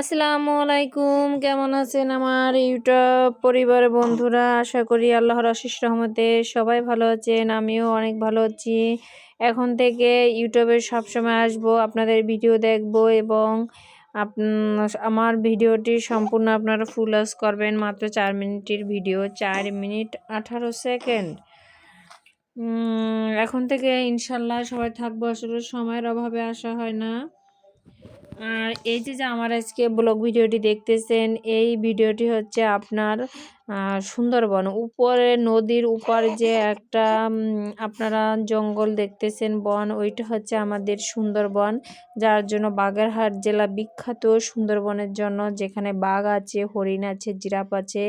আসসালামু আলাইকুম কেমন আছেন আমার ইউটিউব পরিবারের বন্ধুরা? আশা করি আল্লাহর আশিস রহমতে সবাই ভালো আছেন, আমিও অনেক ভালো আছি। এখন থেকে ইউটিউবে সবসময় আসব, আপনাদের ভিডিও দেখব এবং আমার ভিডিওটি সম্পূর্ণ আপনারা ফুল আস করবেন, মাত্র চার মিনিটের ভিডিও, চার মিনিট আঠারো সেকেন্ড। এখন থেকে ইনশাল্লাহ সবাই থাকব, আসলে সময়ের অভাবে আসা হয় না। আর এই যে যে আমার আজকে ব্লগ ভিডিওটি দেখতেছেন, এই ভিডিওটি হচ্ছে আপনার সুন্দরবন। উপরে নদীর উপর যে একটা আপনারা জঙ্গল দেখতেছেন, বন, ওইটা হচ্ছে আমাদের সুন্দরবন। যার জন্য বাগেরহাট জেলা বিখ্যাত সুন্দরবনের জন্য যেখানে বাঘ আছে, হরিণ আছে, জিরাফ আছে,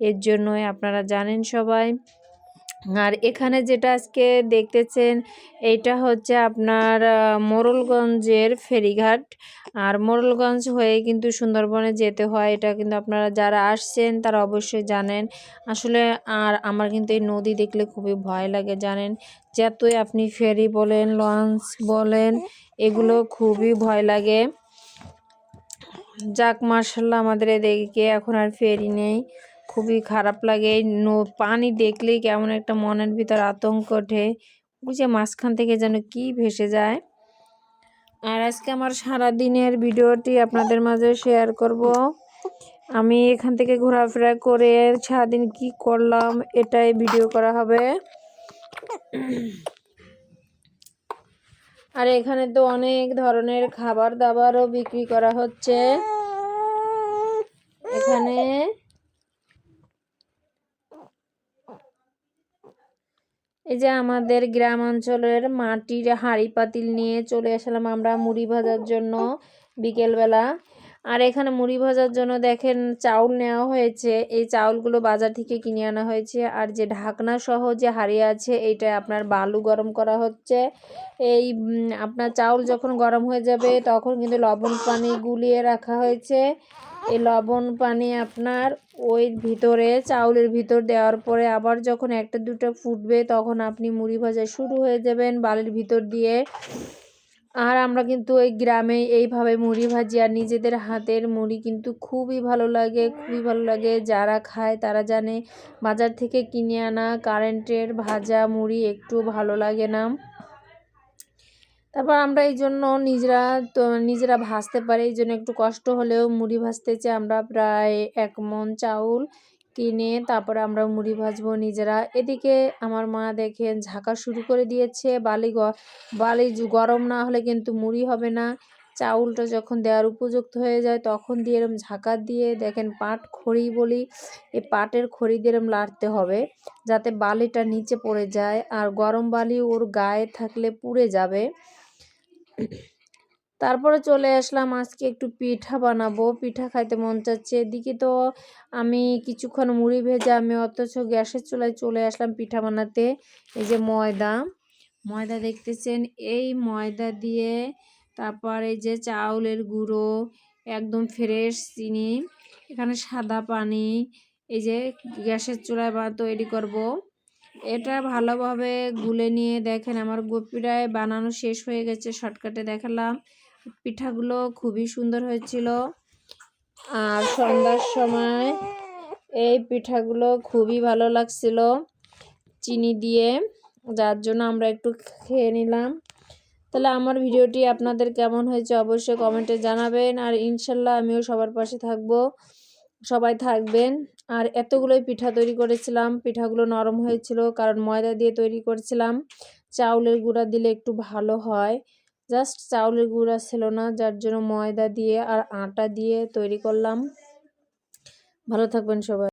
এর জন্যই আপনারা জানেন সবাই। আর এখানে যেটা আজকে দেখতেছেন, এইটা হচ্ছে আপনার মোরলগঞ্জের ফেরিঘাট। আর মোরলগঞ্জ হয়ে কিন্তু সুন্দরবনে যেতে হয়, এটা কিন্তু আপনারা যারা আসছেন তারা অবশ্যই জানেন। আসলে আর আমার কিন্তু এই নদী দেখলে খুবই ভয় লাগে, জানেন? যতই আপনি ফেরি বলেন, লঞ্চ বলেন, এগুলো খুবই ভয় লাগে। যাক মার্শাল্লাহ আমাদের এদিকে এখন আর ফেরি নেই। খুবই খারাপ লাগে। নো, পানি দেখলেই কেমন একটা মনের ভিতর আতঙ্ক ওঠে। বুঝে মাঝখান থেকে যেন কি ভেসে যায়। আর আজকে আমার সারা দিনের ভিডিওটি আপনাদের মাঝে শেয়ার করব। আমি এখান থেকে ঘোরাফেরা করে সারাদিন কি করলাম এটাই ভিডিও করা হবে। আর এখানে তো অনেক ধরনের খাবার দাবারও বিক্রি করা হচ্ছে। এখানে এই যে আমাদের গ্রাম অঞ্চলের মাটির হাঁড়ি পাতিল নিয়ে চলে আসলাম আমরা মুড়ি ভাজার জন্য বিকেলবেলা। আর এখানে মুড়ি ভাজার জন্য দেখেন চাউল নেওয়া হয়েছে। এই চাউলগুলো বাজার থেকে কিনে আনা হয়েছে। আর যে ঢাকনা সহ যে হাঁড়ি আছে, এইটা আপনার বালু গরম করা হচ্ছে। এই আপনার চাউল যখন গরম হয়ে যাবে, তখন কিন্তু লবণ পানি গুলিয়ে রাখা হয়েছে। এই লবণ পানি আপনার ওই ভিতরে, চাউলের ভিতর দেওয়ার পরে আবার যখন একটা, দুটো ফুটবে তখন আপনি মুড়ি ভাজা শুরু হয়ে যাবেন বালির ভিতর দিয়ে। আর আমরা কিন্তু ওই গ্রামে এইভাবে মুড়ি ভাজি আর নিজেদের হাতের মুড়ি কিন্তু খুবই ভালো লাগে, খুবই ভালো লাগে। যারা খায় তারা জানে, বাজার থেকে কিনে আনা কারেন্টের ভাজা মুড়ি একটু ভালো লাগে না। তারপর আমরা এই জন্য নিজেরা তো নিজেরা ভাজতে পারি, এই জন্য একটু কষ্ট হলেও মুড়ি ভাজতে চাই। আমরা প্রায় এক মন চাউল কিনে তারপরে আমরা মুড়ি ভাজবো নিজেরা। এদিকে আমার মা দেখেন ঝাঁকা শুরু করে দিয়েছে, বালি বালি গরম না হলে কিন্তু মুড়ি হবে না। চাউলটা যখন দেওয়ার উপযুক্ত হয়ে যায় তখন দিয়ে এরম ঝাঁকা দিয়ে দেখেন পাট খড়ি বলি, এই পাটের খড়ি দিয়ে এরম লাড়তে হবে যাতে বালিটা নিচে পড়ে যায়। আর গরম বালি ওর গায়ে থাকলে পুড়ে যাবে। তারপরে চলে আসলাম, আজকে একটু পিঠা বানাবো। পিঠা খাইতে মন চাচ্ছে। এদিকে তো আমি কিছুক্ষণ মুড়ি ভেজে আমি অথচ গ্যাসের চুলায় চলে আসলাম পিঠা বানাতে। এই যে ময়দা। ময়দা দেখতেছেন? এই ময়দা দিয়ে তারপর এই যে চাউলের গুঁড়ো, একদম ফ্রেশ চিনি, এখানে সাদা পানি, এই যে গ্যাসের চুলায় বা তৈরি করব। এটা ভালোভাবে গুলে নিয়ে দেখেন, আমার গোপিটায় বানানো শেষ হয়ে গেছে, শর্টকাটে দেখালাম। পিঠাগুলো খুবই সুন্দর হয়েছিল। আর সন্ধ্যার সময় এই পিঠাগুলো খুবই ভালো লাগছিল চিনি দিয়ে, যার জন্য আমরা একটু খেয়ে নিলাম। তাহলে আমার ভিডিওটি আপনাদের কেমন হয়েছে অবশ্যই কমেন্টে জানাবেন, আর ইনশাল্লাহ আমিও সবার পাশে থাকব। সবাই থাকবেন। আর এতগুলোই পিঠা তৈরি করেছিলাম। পিঠাগুলো নরম হয়েছিল, কারণ ময়দা দিয়ে তৈরি করেছিলাম। চাউলের গুঁড়া দিলে একটু ভালো হয়। জাস্ট চাউলের গুঁড়া ছিল না, যার জন্য ময়দা দিয়ে আর আটা দিয়ে তৈরি করলাম। ভালো থাকবেন সবাই।